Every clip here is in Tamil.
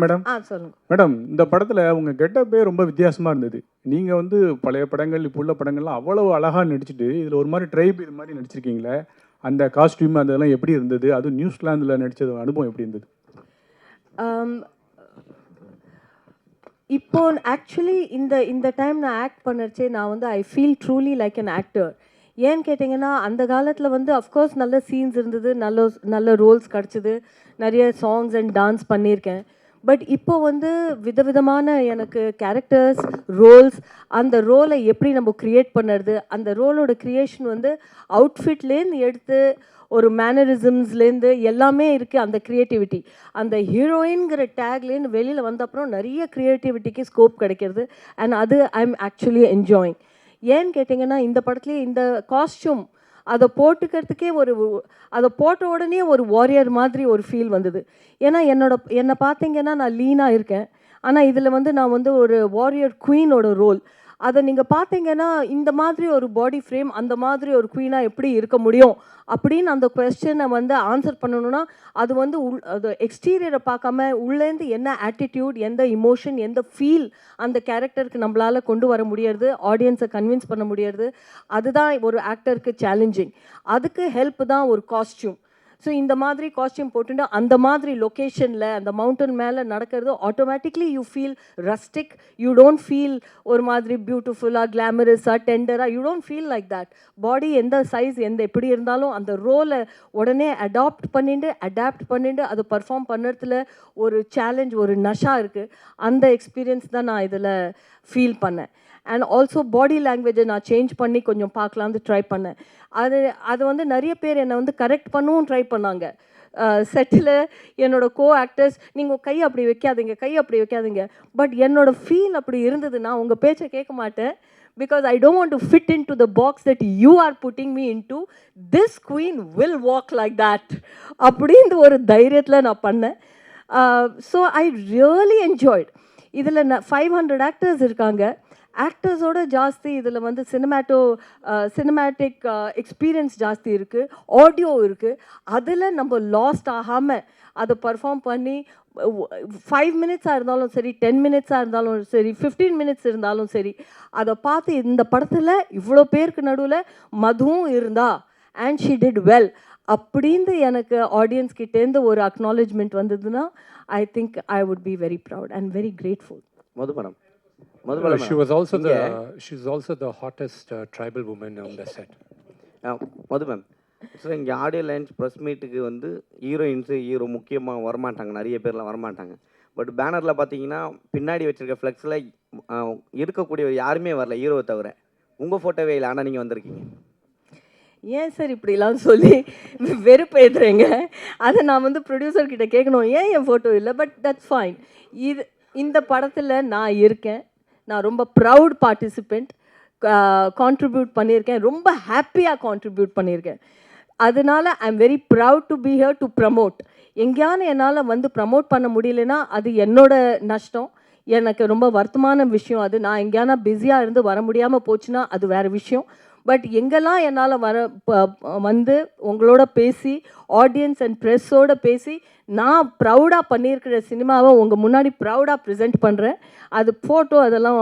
மேடம். சொல்லுங்க. மேடம் இந்த படத்தில் உங்கள் கெட்டப்பே ரொம்ப வித்தியாசமாக இருந்தது. நீங்கள் வந்து பழைய படங்கள் இப்போ உள்ள படங்கள்லாம் அவ்வளவு அழகாக நடிச்சிட்டு இதில் ஒரு மாதிரி ட்ரைப் இது மாதிரி நடிச்சிருக்கீங்களே அந்த காஸ்டியூம் அதெல்லாம் எப்படி இருந்தது? அதுவும் நியூசிலாந்தில் நடிச்சது அனுபவம் எப்படி இருந்தது? இப்போ ஆக்சுவலி இந்த இந்த டைம் நான் ஆக்ட் பண்ணச்சே நான் வந்து I feel truly like an actor ஏன்னு கேட்டிங்கன்னா அந்த காலத்தில் வந்து அஃப்கோர்ஸ் நல்ல சீன்ஸ் இருந்தது நல்ல நல்ல ரோல்ஸ் கிடச்சிது. நிறைய சாங்ஸ் அண்ட் டான்ஸ் பண்ணியிருக்கேன். பட் இப்போ வந்து விதவிதமான எனக்கு கேரக்டர்ஸ் ரோல்ஸ் அந்த ரோலை எப்படி நம்ம க்ரியேட் பண்ணுறது அந்த ரோலோட க்ரியேஷன் வந்து அவுட்ஃபிட்லேருந்து எடுத்து ஒரு மேனரிசம்ஸ்லேருந்து எல்லாமே இருக்குது அந்த க்ரியேட்டிவிட்டி அந்த ஹீரோயின்கிற டேக்லேருந்து வெளியில் வந்த அப்புறம் நிறைய க்ரியேட்டிவிட்டிக்கு ஸ்கோப் கிடைக்கிறது. அண்ட் அது ஐ எம் ஆக்சுவலி என்ஜாயிங் ஏன்னு கேட்டிங்கன்னா இந்த படத்துலேயே இந்த காஸ்டியூம் அதை போட்டுக்கிறதுக்கே ஒரு அதை போட்ட உடனே ஒரு வாரியர் மாதிரி ஒரு ஃபீல் வந்தது. ஏன்னா என்னோட என்னை பார்த்தீங்கன்னா நான் லீனாக இருக்கேன். ஆனால் இதில் வந்து நான் வந்து ஒரு வாரியர் குயினோட ரோல் அதை நீங்கள் பார்த்தீங்கன்னா இந்த மாதிரி ஒரு பாடி ஃப்ரேம் அந்த மாதிரி ஒரு குவீனாக எப்படி இருக்க முடியும் அப்படின்னு அந்த கொஸ்டினை வந்து ஆன்சர் பண்ணணும்னா அது வந்து உள் அது எக்ஸ்டீரியரை பார்க்காம உள்ளேருந்து என்ன ஆட்டிடியூட் எந்த இமோஷன் எந்த ஃபீல் அந்த கேரக்டருக்கு நம்மளால் கொண்டு வர முடியறது ஆடியன்ஸை கன்வின்ஸ் பண்ண முடியறது அதுதான் ஒரு ஆக்டருக்கு சேலஞ்சிங் அதுக்கு ஹெல்ப் தான் ஒரு காஸ்டியூம் ஸோ இந்த மாதிரி காஸ்டியூம் போட்டுட்டு அந்த மாதிரி லொக்கேஷனில் அந்த மவுண்டன் மேலே நடக்கிறது automatically you feel rustic you don't feel ஒரு மாதிரி பியூட்டிஃபுல்லாக கிளாமரஸாக டெண்டராக you don't feel like that body எந்த சைஸ் எந்த எப்படி இருந்தாலும் அந்த ரோலை உடனே அடாப்ட் பண்ணிட்டு அடாப்ட் பண்ணிட்டு அதை பர்ஃபார்ம் பண்ணுறதுல ஒரு சேலஞ்ச் ஒரு நஷா இருக்குது அந்த எக்ஸ்பீரியன்ஸ் தான் நான் இதில் ஃபீல் பண்ணேன். அண்ட் ஆல்சோ பாடி லாங்குவேஜை நான் சேஞ்ச் பண்ணி கொஞ்சம் பார்க்கலான்னு ட்ரை பண்ணேன். அது அது வந்து நிறைய பேர் என்னை வந்து கரெக்ட் பண்ணவும் ட்ரை பண்ணாங்க. செட்டில் என்னோட கோ ஆக்டர்ஸ் நீங்கள் கை அப்படி வைக்காதீங்க கை அப்படி வைக்காதீங்க. பட் என்னோடய ஃபீல் அப்படி இருந்ததுன்னா உங்கள் பேச்சை கேட்க மாட்டேன். Because I don't want to fit in to the box that you are putting me in to this queen will walk like that அப்படின்னு ஒரு தைரியத்தில் நான் பண்ணேன். ஸோ ஐ ரியலி என்ஜாய்ட் இதில் நான் ஃபைவ் ஹண்ட்ரட் ஆக்டர்ஸ் இருக்காங்க. ஆக்டர்ஸோட ஜாஸ்தி இதில் வந்து சினிமேட்டோ சினிமேட்டிக் எக்ஸ்பீரியன்ஸ் ஜாஸ்தி இருக்குது ஆடியோ இருக்குது அதில் நம்ம லாஸ்ட் ஆகாமல் அதை பர்ஃபார்ம் பண்ணி ஃபைவ் மினிட்ஸாக இருந்தாலும் சரி டென் மினிட்ஸாக இருந்தாலும் சரி ஃபிஃப்டீன் மினிட்ஸ் இருந்தாலும் சரி அதை பார்த்து இந்த படத்தில் இவ்வளோ பேருக்கு நடுவில் மதுவும் இருந்தா அண்ட் ஷி டிட் வெல் அப்படின்னு எனக்கு ஆடியன்ஸ் கிட்டேருந்து ஒரு அக்னாலஜ்மெண்ட் வந்ததுன்னா I think I would be very proud and very grateful மதுபடம் madam Madhu Uh, she was also இங்க, the she's also the hottest uh, tribal woman on the set. Ah, Madhu ma'am so இங்கே ஆடியோ லைன்ஸ் ப்ரெஸ் மீட்டுக்கு வந்து ஹீரோயின்ஸு ஹீரோ முக்கியமாக வரமாட்டாங்க நிறைய பேர்லாம் வரமாட்டாங்க. பட் பேனரில் பார்த்தீங்கன்னா பின்னாடி வச்சிருக்க ஃப்ளெக்ஸில் இருக்கக்கூடிய யாருமே வரல ஹீரோவை தவிர. உங்கள் ஃபோட்டோவே இல்லை ஆனால் நீங்கள் வந்திருக்கீங்க. ஏன் சார் இப்படிலாம் சொல்லி வெறுப்பு ஏத்துறீங்க அதை நான் வந்து ப்ரொடியூசர் கிட்ட கேட்கணும் ஏன் என் ஃபோட்டோ இல்லை? பட் தட்ஸ் ஃபைன் இது இந்த படத்தில் நான் இருக்கேன். நான் ரொம்ப ப்ரவுட் பார்ட்டிசிபெண்ட் கான்ட்ரிபியூட் பண்ணியிருக்கேன். ரொம்ப ஹாப்பியாக கான்ட்ரிபியூட் பண்ணியிருக்கேன். அதனால I am very proud to be here to promote எங்கேயான என்னால் வந்து ப்ரமோட் பண்ண முடியலன்னா அது என்னோட நஷ்டம். எனக்கு ரொம்ப வருத்தமான விஷயம் அது. நான் எங்கேயானா பிஸியாக இருந்து வர முடியாமல் போச்சுன்னா அது வேறு விஷயம். பட் எங்கெல்லாம் என்னால் வர வந்து உங்களோட பேசி ஆடியன்ஸ் அண்ட் ப்ரெஸ்ஸோட பேசி நான் ப்ரௌடாக பண்ணியிருக்கிற சினிமாவை உங்கள் முன்னாடி ப்ரௌடாக ப்ரெசென்ட் பண்ணுறேன் அது ஃபோட்டோ அதெல்லாம்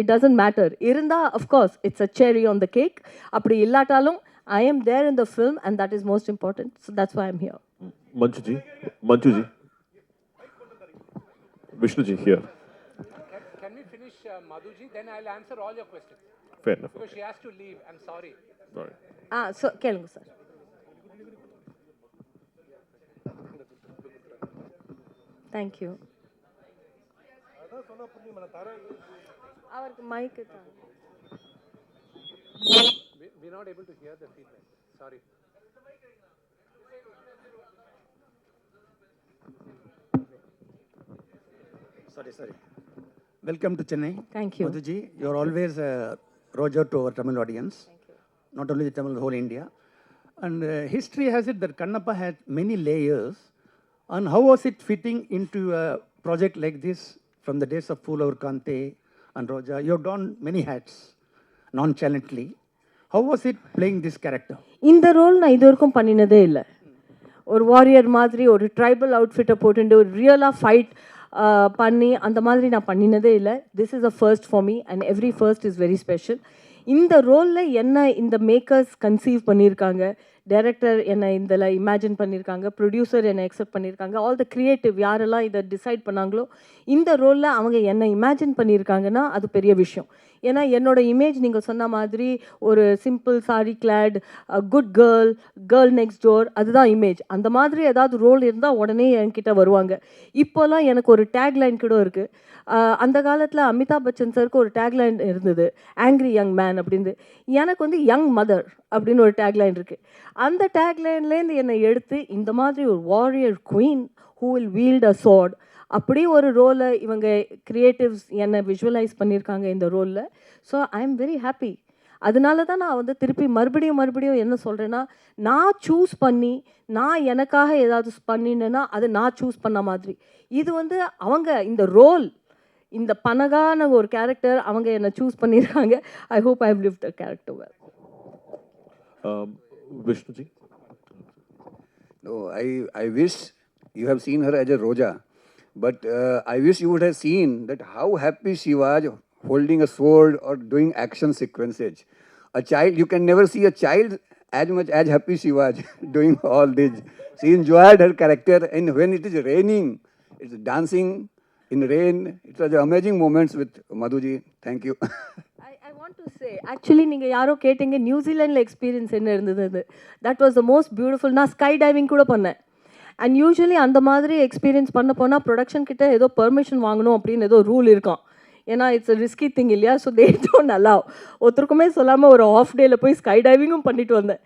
இட் டசன்ட் மேட்டர் இருந்தால் of course it's a cherry on the cake அப்படி இல்லாட்டாலும் I am there in the film and that is most important so that's why I'm here Vishnu ji here. Can, can we finish uh, Madhuji? Then I'll answer all your questions. Fair enough. Because she has to leave. I'm sorry. Sorry. Ah so கேளுங்க சார் தேங்க்யூ அவருக்கு மைக்கு We, we're not able to hear the feedback. Sorry. Sorry, sorry. Welcome to Chennai. Thank you. Madhuji, you're always a roger to our Tamil audience. Not only the Tamil, the whole India. And uh, history has it that Kannappa had many layers. And how was it fitting into a project like this from the days of Pulaur Kante and Roja? You've done many hats nonchalantly. How was it playing this character? இந்த ரோல் நான் இது வரைக்கும் பண்ணினதே இல்லை ஒரு வாரியர் மாதிரி ஒரு ட்ரைபல் அவுட்ஃபிட்டை போட்டுட்டு ஒரு ரியலாக ஃபைட் பண்ணி அந்த மாதிரி நான் பண்ணினதே இல்லை. This is a first for me and every first is very special இந்த ரோலில் என்ன இந்த மேக்கர்ஸ் கன்சீவ் பண்ணியிருக்காங்க டைரக்டர் என்னை இதில் இமேஜின் பண்ணியிருக்காங்க ப்ரொடியூசர் என்னை எக்ஸெப்ட் பண்ணியிருக்காங்க ஆல் த கிரியேட்டிவ் யாரெல்லாம் இதை டிசைட் பண்ணாங்களோ இந்த ரோலில் அவங்க என்னை இமேஜின் பண்ணியிருக்காங்கன்னா அது பெரிய விஷயம். ஏன்னா என்னோட இமேஜ் நீங்கள் சொன்ன மாதிரி ஒரு simple sari clad good girl girl next door அதுதான் இமேஜ் அந்த மாதிரி ஏதாவது ரோல் இருந்தால் உடனே என்கிட்ட வருவாங்க. இப்போல்லாம் எனக்கு ஒரு டேக்லைன் கூட இருக்குது அந்த காலத்தில் அமிதாப் பச்சன் சருக்கு ஒரு டேக்லைன் இருந்தது. ஆங்க்ரி யங் மேன் அப்படின்னு எனக்கு வந்து யங் மதர் அப்படின்னு ஒரு டேக்லைன் இருக்குது அந்த டேக்லைன்லேருந்து என்னை எடுத்து இந்த மாதிரி ஒரு warrior queen who will wield a sword. அப்படி ஒரு ரோலை இவங்க கிரியேட்டிவ்ஸ் என்னை விஷுவலைஸ் பண்ணியிருக்காங்க இந்த ரோலில் so I am very happy அதனால தான் நான் வந்து திருப்பி மறுபடியும் மறுபடியும் என்ன சொல்கிறேன்னா நான் சூஸ் பண்ணி நான் எனக்காக ஏதாவது பண்ணினேன்னா அது நான் சூஸ் பண்ண மாதிரி. இது வந்து அவங்க இந்த ரோல் இந்த பனகான ஒரு கேரக்டர் அவங்க என்னை சூஸ் பண்ணியிருக்காங்க. I hope I have live the character well Um, ji. No, I, I wish you have seen her as a Roja, but uh, I wish you would have seen that how happy she was holding a sword or doing action sequences. A child, you can never see a child as much as happy she was doing all this. She enjoyed her character, and when it is raining, it's dancing in rain. It was amazing moments with Madhuji. Thank you. I I want to say actually நீங்கள் யாரோ கேட்டீங்க நியூசிலாண்டில் எக்ஸ்பீரியன்ஸ் என்ன இருந்தது அது that was the most beautiful நான் ஸ்கை டைவிங் கூட பண்ணேன் அண்ட் யூஸ்வலி அந்த மாதிரி எக்ஸ்பீரியன்ஸ் பண்ண போனால் ப்ரொடக்ஷன் கிட்ட ஏதோ பெர்மிஷன் வாங்கணும் அப்படின்னு ஏதோ ரூல் இருக்கும். ஏன்னா இட்ஸ் ரிஸ்கி திங் இல்லையா? ஸோ தே டோன்ட் அலாவ் ஒருத்தருக்குமே சொல்லாமல் ஒரு ஆஃப் டேயில் போய் ஸ்கை டைவிங்கும் பண்ணிட்டு வந்தேன்.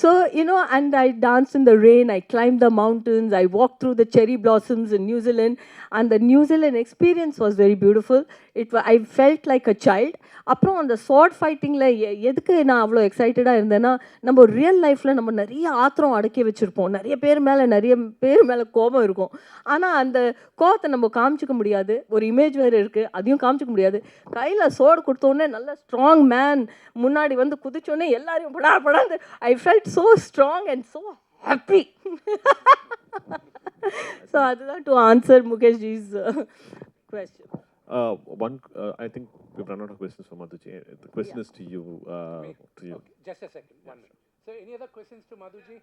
So you know and I dance in the rain I climb the mountains I walk through the cherry blossoms in New Zealand அந்த New Zealand experience was very beautiful it I felt like a child அப்புறம் அந்த ஷார்ட் ஃபைட்டிங்கில் எதுக்கு நான் அவ்வளோ எக்ஸைட்டடாக இருந்தேன்னா நம்ம ரியல் லைஃப்பில் நம்ம நிறைய ஆத்திரம் அடக்கி வச்சுருப்போம். நிறைய பேர் மேலே நிறைய பேர் மேலே கோபம் இருக்கும். ஆனால் அந்த கோபத்தை நம்ம காமிச்சிக்க முடியாது. ஒரு இமேஜ் வேறு இருக்குது அதையும் காமிச்சிக்க முடியாது கையில் சோடு கொடுத்தோடனே நல்ல ஸ்ட்ராங் மேன் முன்னாடி வந்து குதிச்சோடனே எல்லாரையும் படா படாந்து I felt so strong and so happy so அதுதான் to answer Mukesh ji's question Uh, one, uh, I think we've run out of questions for Madhuji. Uh, The question is to you. Uh, to you. Just a second. One minute. So, any other questions to Madhuji?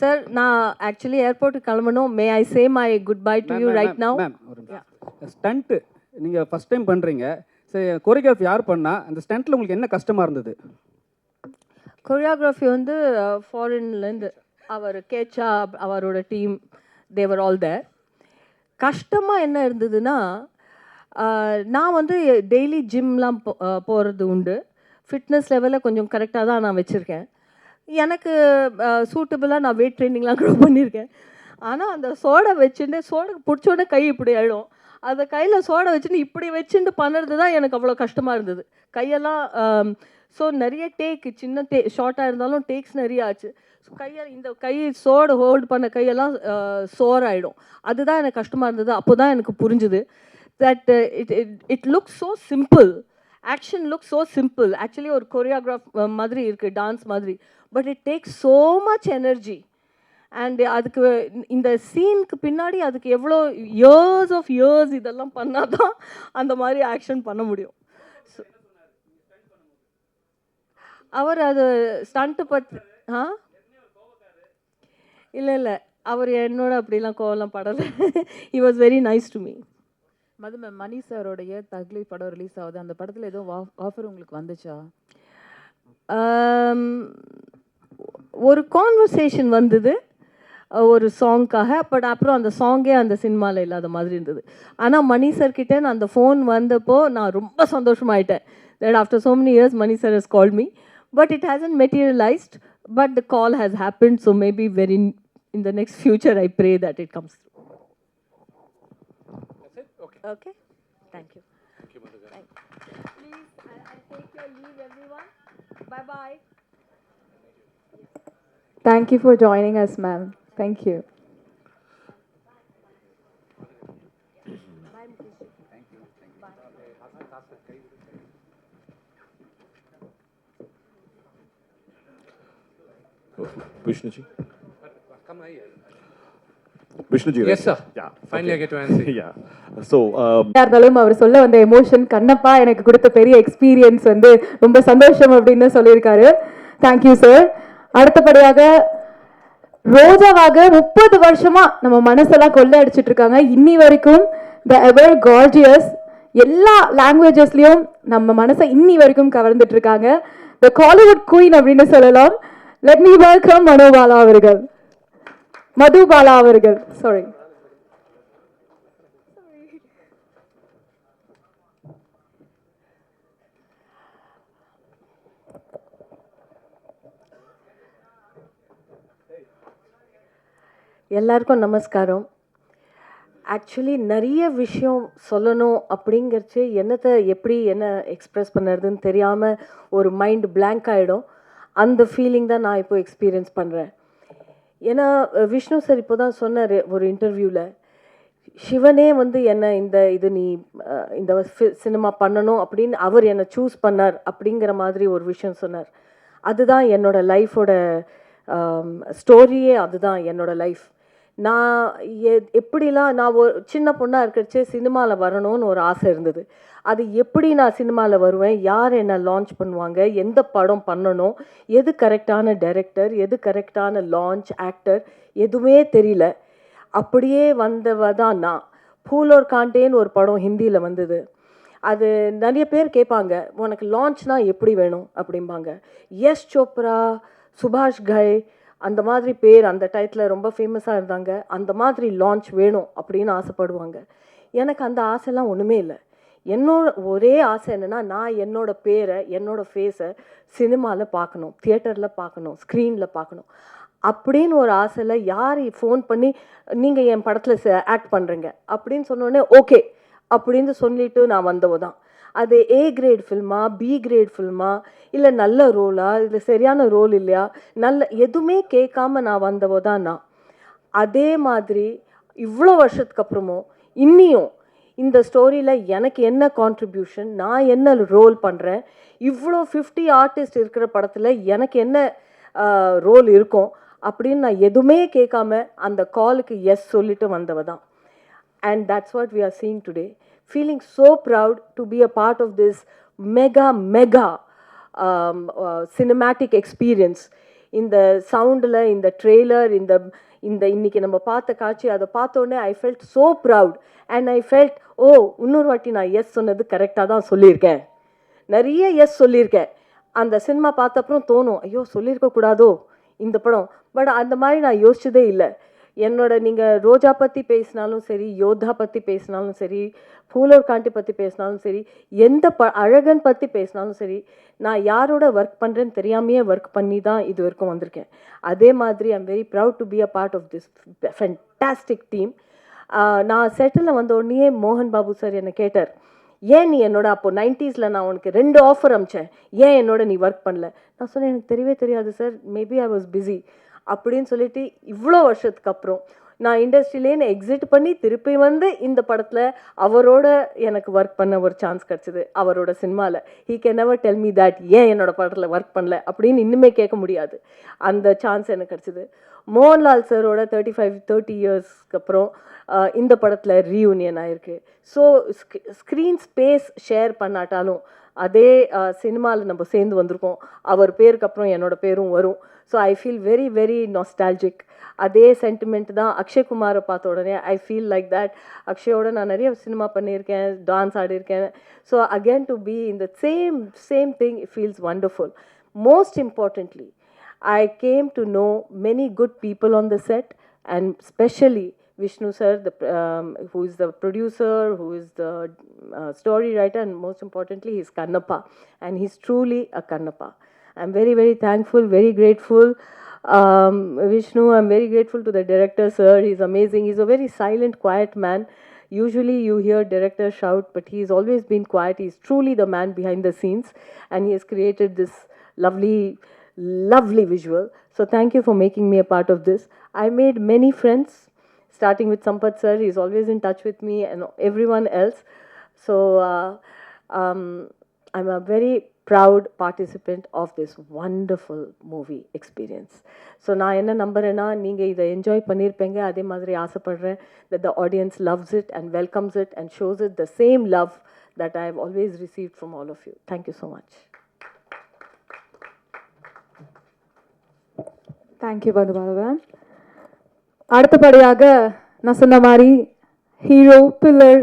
Sir நான் ஆக்சுவலி ஏர்போர்ட்டுக்கு கிளம்பணும். May I say my good bye to you right now stunt நீங்கள் ஃபஸ்ட் டைம் பண்ணுறீங்க சரி கொரியோகிராஃபி யார் பண்ணா? அந்த ஸ்டண்ட்டில் உங்களுக்கு என்ன கஷ்டமாக இருந்தது? கொரியோகிராஃபி வந்து ஃபாரின்லேருந்து அவர் கேச்சா அவரோட டீம் தேவர் ஆல் தேர் கஷ்டமாக என்ன இருந்ததுன்னா நான் வந்து டெய்லி ஜிம்லாம் போகிறது உண்டு. ஃபிட்னஸ் லெவலில் கொஞ்சம் கரெக்டாக தான் நான் வச்சுருக்கேன். எனக்கு சூட்டபுளாக நான் வெயிட் ட்ரைனிங்லாம் கூட பண்ணியிருக்கேன் ஆனால் அந்த சோடை வச்சுட்டு சோடை பிடிச்சோடனே கை இப்படி அழும் அந்த கையில் சோடை வச்சுட்டு இப்படி வச்சுட்டு பண்ணுறது தான் எனக்கு அவ்வளோ கஷ்டமாக இருந்தது. கையெல்லாம் ஸோ நிறைய டேக் சின்ன டே ஷார்ட்டாக இருந்தாலும் டேக்ஸ் நிறைய ஆச்சு. கையை இந்த கை சோடு ஹோல்டு பண்ண கையெல்லாம் சோர் ஆகிடும் அதுதான் எனக்கு கஷ்டமாக இருந்தது. அப்போ தான் எனக்கு புரிஞ்சுது that it it look so simple action look so simple actually ஒரு கொரியோகிராஃப் uh, மாதிரி இருக்குது டான்ஸ் மாதிரி. But it takes so much energy and அதுக்கு இந்த சீனுக்கு பின்னாடி அதுக்கு எவ்வளோ இயர்ஸ் ஆஃப் இயர்ஸ் இதெல்லாம் பண்ணால் தான் அந்த மாதிரி ஆக்ஷன் பண்ண முடியும். அவர் அது ஸ்டண்ட்டு பற்றி ஆ? இல்லை இல்லை. அவர் என்னோட அப்படிலாம் கோவலாம் படலை. He was very nice to me Madhu ma'am Mani சாரோடைய தக்லி படம் ரிலீஸ் ஆகுது. அந்த படத்தில் ஏதோ ஆஃபர் உங்களுக்கு வந்துச்சா? ஒரு கான்வர்சேஷன் வந்தது. ஒரு சாங்க்காக பட் அப்புறம் அந்த சாங்கே அந்த சினிமாவில் இல்லாத மாதிரி இருந்தது. ஆனால் மணி சார் கிட்டே நான் அந்த ஃபோன் வந்தப்போ நான் ரொம்ப சந்தோஷமாயிட்டேன். That after so many years Mani sir has call me but it hasn't materialised but the call has happen so maybe very in the next future I pray that it comes through. That's it? Okay. Okay? Thank you. Thank you. Please, I- I'll take your leave, everyone. Bye-bye. Thank you for joining us, ma'am. Thank you. Vishnuji. Come here. I get to answer. yeah. So, um, யாரா இருந்தாலும் அவர் சொல்ல வந்த எமோஷன் கண்ணப்பா எனக்கு கொடுத்த பெரிய எக்ஸ்பீரியன்ஸ் வந்து ரொம்ப சந்தோஷம் அப்படின்னு சொல்லியிருக்காரு. தேங்க்யூ சார் அடுத்தபடியாக ரோஜாவாக முப்பது வருஷமா நம்ம மனசெல்லாம் கொள்ளை அடிச்சிட்டு இருக்காங்க இன்னி வரைக்கும் த எவர் கார்ஜியஸ் எல்லா லாங்குவேஜஸ்லயும் நம்ம மனசை இன்னி வரைக்கும் கவர்ந்துட்டு இருக்காங்க த காலிவுட் குயின் அப்படின்னு சொல்லலாம். லெட் மீ வெல்கம் மனோபாலா அவர்கள். மதுபாலா அவர்கள் சாரி எல்லாருக்கும் நமஸ்காரம். ஆக்சுவலி நிறைய விஷயம் சொல்லணும் அப்படிங்கிறச்சு என்னத்தை எப்படி என்ன எக்ஸ்ப்ரெஸ் பண்ணுறதுன்னு தெரியாமல் ஒரு மைண்ட் பிளாங்க் ஆகிடும் அந்த ஃபீலிங் தான் நான் இப்போ எக்ஸ்பீரியன்ஸ் பண்ணுறேன் ஏன்னா விஷ்ணு சார் இப்போ தான் சொன்னார் ஒரு இன்டர்வியூவில் சிவனே வந்து என்ன இந்த இது நீ இந்த சினிமா பண்ணணும் அப்படின்னு அவர் என்னை சூஸ் பண்ணார் அப்படிங்கிற மாதிரி ஒரு விஷயம் சொன்னார். அதுதான் என்னோட லைஃபோட ஸ்டோரியே அதுதான் என்னோட லைஃப். நான் எ- எப்படிலாம் நான் ஒரு சின்ன பொண்ணாக இருக்கிறச்சே சினிமாவில் வரணும்னு ஒரு ஆசை இருந்தது. அது எப்படி நான் சினிமாவில் வருவேன்? யார் என்னை லான்ச் பண்ணுவாங்க? எந்த படம் பண்ணணும்? எது கரெக்டான டைரக்டர் எது கரெக்டான லான்ச் ஆக்டர் எதுவுமே தெரியல. அப்படியே வந்தவ தான் நான். பூலோர் காண்டேன்னு ஒரு படம் ஹிந்தியில் வந்தது. அது நிறைய பேர் கேட்பாங்க உனக்கு லான்ச்னா எப்படி வேணும்? அப்படிம்பாங்க. யஷ் சோப்ரா சுபாஷ் கய் அந்த மாதிரி பேர் அந்த டயத்தில் ரொம்ப ஃபேமஸாக இருந்தாங்க. அந்த மாதிரி லான்ச் வேணும் அப்படின்னு ஆசைப்படுவாங்க. எனக்கு அந்த ஆசைலாம் ஒன்றுமே இல்லை. என்னோட ஒரே ஆசை என்னென்னா நான் என்னோட பேரை என்னோட ஃபேஸை சினிமாவில் பார்க்கணும் தியேட்டரில் பார்க்கணும் ஸ்க்ரீனில் பார்க்கணும். அப்படின்னு ஒரு ஆசையில் யார் ஃபோன் பண்ணி நீங்கள் என் படத்தில் ஆக்ட் பண்ணுறீங்க அப்படின்னு சொன்னோடனே ஓகே. அப்படின்னு சொல்லிட்டு நான் வந்தவ தான். அது ஏ கிரேட் ஃபில்மா பி கிரேட் ஃபில்மா இல்லை நல்ல ரோலா இல்லை சரியான ரோல் இல்லையா நல்ல எதுவுமே கேட்காம நான் வந்தவோ தான் நான். அதே மாதிரி இவ்வளோ வருஷத்துக்கு அப்புறமும் இன்னியும் இந்த ஸ்டோரியில் எனக்கு என்ன கான்ட்ரிபியூஷன் நான் என்ன ரோல் பண்ணுறேன் இவ்வளோ ஃபிஃப்டி ஆர்டிஸ்ட் இருக்கிற படத்தில் எனக்கு என்ன ரோல் இருக்கும் அப்படின்னு நான் எதுவுமே கேட்காம அந்த காலுக்கு எஸ் சொல்லிட்டு வந்தவ தான். And that's what we are seeing today feeling so proud to be a part of this mega mega cinematic experience இந்த சவுண்டில் இந்த ட்ரெய்லர் இந்த இந்த இன்னைக்கு நம்ம பார்த்த காட்சி அதை பார்த்தோன்னே I felt so proud and I felt oh இன்னொரு வாட்டி நான் எஸ் சொன்னது கரெக்டாக தான் சொல்லியிருக்கேன். நிறைய எஸ் சொல்லியிருக்கேன். அந்த சினிமா பார்த்த அப்புறம் தோணும் ஐயோ சொல்லியிருக்க கூடாதோ? இந்த படம். பட் அந்த மாதிரி நான் யோசிச்சதே இல்லை. என்னோட நீங்கள் ரோஜா பற்றி பேசினாலும் சரி யோதா பற்றி பேசினாலும் சரி பூலோர் காண்டி பற்றி பேசினாலும் சரி எந்த ப அழகன் பற்றி பேசினாலும் சரி நான் யாரோட ஒர்க் பண்ணுறேன்னு தெரியாமையே ஒர்க் பண்ணி தான் இது வரைக்கும் வந்திருக்கேன். அதே மாதிரி I'm very proud to be a part of this fantastic team நான் செட்டில் வந்த உடனே மோகன் பாபு சார் என்னை கேட்டார் ஏன் நீ என்னோட அப்போ நைன்ட்டீஸில் நான் உனக்கு ரெண்டு ஆஃபர் அமிச்சேன் ஏன் என்னோட நீ ஒர்க் பண்ணல? நான் சொன்னேன் எனக்கு தெரியவே தெரியாது sir maybe I was busy அப்படின்னு சொல்லிட்டு இவ்வளோ வருஷத்துக்கு அப்புறம் நான் இண்டஸ்ட்ரியிலேன்னு எக்ஸிட் பண்ணி திருப்பி வந்து இந்த படத்தில் அவரோட எனக்கு ஒர்க் பண்ண ஒரு சான்ஸ் கிடச்சிது. அவரோட சினிமாவில் he can never tell me that ஏன் என்னோட படத்தில் ஒர்க் பண்ணல அப்படின்னு இன்னுமே கேட்க முடியாது. அந்த சான்ஸ் எனக்கு கிடச்சிது. மோகன்லால் சாரோட தேர்ட்டி ஃபைவ் தேர்ட்டி இயர்ஸ்க்கு அப்புறம் இந்த படத்தில் ரீயூனியன் ஆயிருக்கு. ஸோ ஸ்க்ரீன் ஸ்பேஸ் ஷேர் பண்ணாட்டாலும் அதே சினிமாவில் நம்ம சேர்ந்து வந்திருக்கோம். அவர் பேருக்கு அப்புறம் என்னோடய பேரும் வரும். So I feel very very nostalgic அதே சென்டிமெண்ட் தான் அக்ஷய்குமாரை பார்த்த உடனே ஐ ஃபீல் லைக் தட் அக்ஷயோட நான் நிறைய சினிமா பண்ணியிருக்கேன் டான்ஸ் ஆடியிருக்கேன் ஸோ அகேன் டு பி இந்த same same thing feels wonderful most importantly I came to know many good people on the set, and especially Vishnu sir, the, um, who is the producer, who is the uh, story writer, and most importantly, he's Kannappa, and he's truly a Kannappa. I'm very, very thankful, very grateful. Um, Vishnu, I'm very grateful to the director, sir. He's amazing. He's a very silent, quiet man. Usually you hear director shout, but he's always been quiet. He's truly the man behind the scenes, and he has created this lovely, lovely visual. So thank you for making me a part of this. I made many friends, starting with Sampath sir. He's always in touch with me and everyone else. So uh, um, I'm a very proud participant of this wonderful movie experience so நான் என்ன நம்புகிறேன்னா நீங்கள் இதை என்ஜாய் பண்ணியிருப்பீங்க அதே மாதிரி ஆசைப்பட்றேன் that the audience loves it and welcomes it and shows it the same love that I have always receive from all of you thank you so much thank you பதுபாதவன் அடுத்தபடியாக நான் சொன்ன மாதிரி ஹீரோ பில்லர்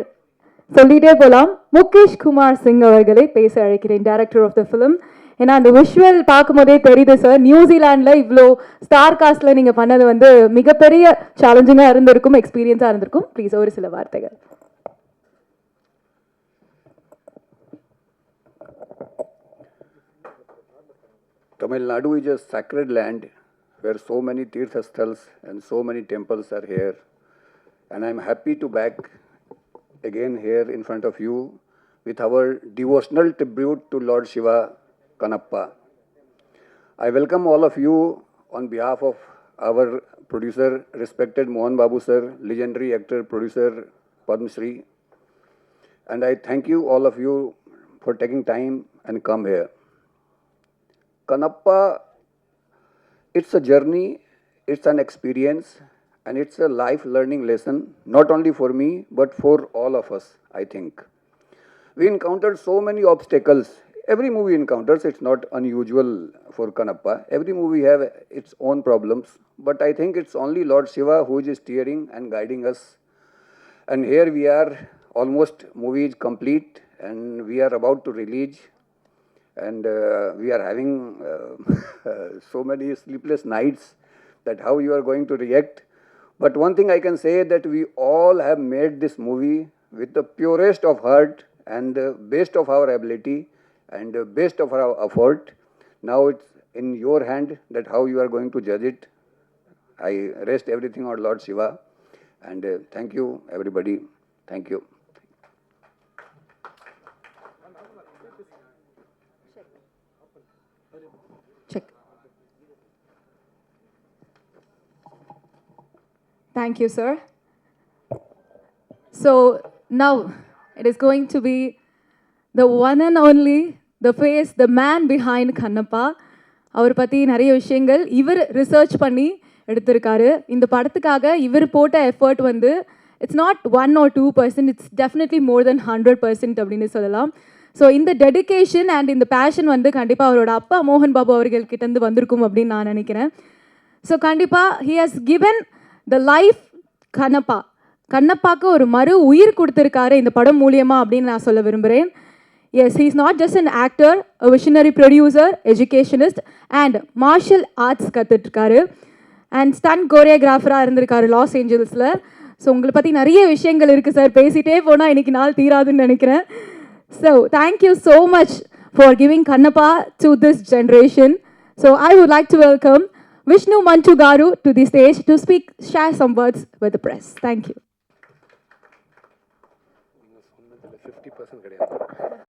சொல்லிட்டே போகலாம் முகேஷ் குமார் சிங் அவர்களை பேச அழைக்கிறேன் டைரக்டர் ஆஃப் த ஃபிலிம் ஏன்னா அந்த விஷுவல் பார்க்கும்போதே தெரியுது சார் நியூசிலாண்டில் இவ்வளோ ஸ்டார் காஸ்டில் நீங்கள் பண்ணது வந்து மிகப்பெரிய சேலஞ்சிங்காக இருந்திருக்கும் எக்ஸ்பீரியன்ஸாக இருந்திருக்கும். ப்ளீஸ் ஒரு சில வார்த்தைகள். Tamil Nadu is a sacred land where so many tirthasthals and so many temples are here. And I'm happy to back again here in front of you with our devotional tribute to Lord Shiva Kanappa. I welcome all of you on behalf of our producer, respected Mohan Babu sir, legendary actor, producer Padma Shri. And I thank you, all of you, for taking time and come here. Kanappa, it's a journey, it's an experience, and it's a life learning lesson, not only for me, but for all of us, I think. We encountered so many obstacles. Every movie encounters, it's not unusual for Kanappa. Every movie have its own problems, but I think it's only Lord Shiva who is steering and guiding us. And here we are, almost movie is complete, and we are about to release and uh, we are having uh, so many sleepless nights that how you are going to react but one thing i can say that we all have made this movie with the purest of heart and the best of our ability and the best of our effort. Now it's in your hand that how you are going to judge it. I rest everything on lord shiva. And uh, thank you everybody. Thank you Thank you, sir. So now it is going to be the one and only, the face, the man behind Kannappa. அவர் பற்றி நிறைய விஷயங்கள் இவர் ரிசர்ச் பண்ணி எடுத்திருக்காரு இந்த படத்துக்காக இவர் போட்ட எஃபர்ட் வந்து it's not one or two percent it's definitely more than hundred percent அப்படின்னு சொல்லலாம் ஸோ இந்த டெடிகேஷன் அண்ட் இந்த பேஷன் வந்து கண்டிப்பாக அவரோட அப்பா மோகன் பாபு அவர்கள்கிட்டேருந்து வந்திருக்கும் அப்படின்னு நான் நினைக்கிறேன் ஸோ கண்டிப்பாக he has given the life Kannappa கண்ணப்பாக்கு ஒரு மறு உயிர் கொடுத்துருக்காரு இந்த படம் மூலியமா அப்படின்னு நான் சொல்ல விரும்புகிறேன் he's is not just an actor visionary producer educationist and martial arts கற்றுட்ருக்காரு and stunt கோரியோகிராஃபராக இருந்திருக்காரு லாஸ் ஏஞ்சல்ஸில் ஸோ உங்களை பற்றி நிறைய விஷயங்கள் இருக்குது சார் பேசிகிட்டே போனால் இன்னைக்கு நாள் தீராதுன்னு நினைக்கிறேன். So thank you so much for giving Kannappa to this generation so I would like to welcome Vishnu Manchu Garu to the stage to speak, share some words with the press. Thank you.